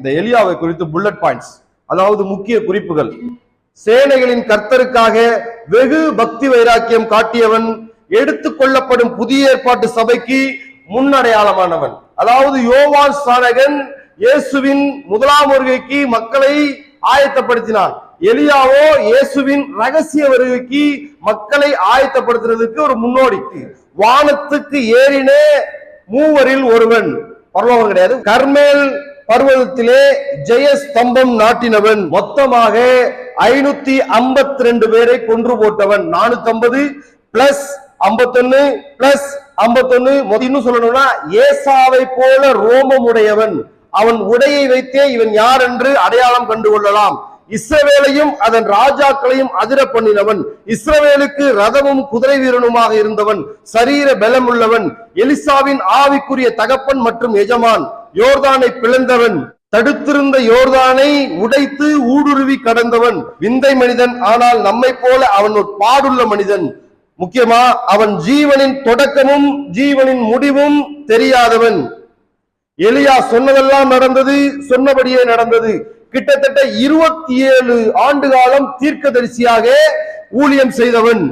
இந்த எலியாவை குறித்து புல்லட் பாயிண்ட்ஸ் அதாவது முக்கிய குறிப்புகள். சேனைகளின் கர்த்தருக்காக வெகு பக்தி வைராக்கியம் காட்டியவன் எடுத்துக்கொள்ளப்படும் புதிய ஏற்பாட்டு சபைக்கு முன்னடையாளமானவன். அதாவது யோவான் ஸ்நானகன் இயேசுவின் முதலாம் வருகைக்கு மக்களை ஆயத்தப்படுத்தினான். எலியாவோ இயேசுவின் ரகசிய வருகைக்கு மக்களை ஆயத்தப்படுத்துறதுக்கு ஒரு முன்னோடிக்கு வானத்துக்கு ஏறினே மூவரில் ஒருவன். பரலோகம் கிடையாது. கர்மேல் பர்வதத்திலே ஜெயஸ்தம்பம் நாட்டினவன். மொத்தமாக ஐநூத்தி ஐம்பத்தி ரெண்டு பேரை கொன்று போட்டவன். நானூத்தி ஐம்பது பிளஸ் ஐம்பத்தொன்னு பிளஸ் ஐம்பத்தொன்னு. இன்னும் சொல்லணும்னா ஏசாவை போல ரோமம் உடையவன் அவன் உடையை வைத்தே இவன் யார் என்று அடையாளம் கண்டு கொள்ளலாம் இஸ்ரவேலையும் அதன் ராஜாக்களையும் அதிர பண்ணினவன் இஸ்ரவேலுக்கு ரதமும் குதிரை வீரனுமாக இருந்தவன் சரீர பலம் உள்ளவன் எலிசாவின் ஆவிக்குரிய தகப்பன் மற்றும் எஜமான் யோர்தானை பிளந்தவன். தடுத்திருந்த யோர்தானை உடைத்து ஊடுருவி கடந்தவன். விந்தை மனிதன் ஆனால் நம்மை போல அவன் ஒரு பாடுள்ள மனிதன். முக்கியமா அவன் ஜீவனின் தொடக்கமும் ஜீவனின் முடிவும் தெரியாதவன். எலியா சொன்னதெல்லாம் நடந்தது சொன்னபடியே நடந்தது. கிட்டத்தட்ட இருபத்தி ஏழு ஆண்டு காலம் தீர்க்கதரிசியாக ஊழியம் செய்தவன்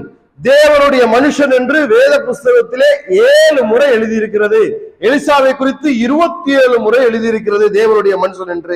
தேவனுடைய மனுஷன் என்று வேத புஸ்தகத்திலே ஏழு முறை எழுதியிருக்கிறது. எலிசாவை குறித்து இருபத்தி ஏழு முறை எழுதியிருக்கிறது தேவனுடைய மனுஷன் என்று.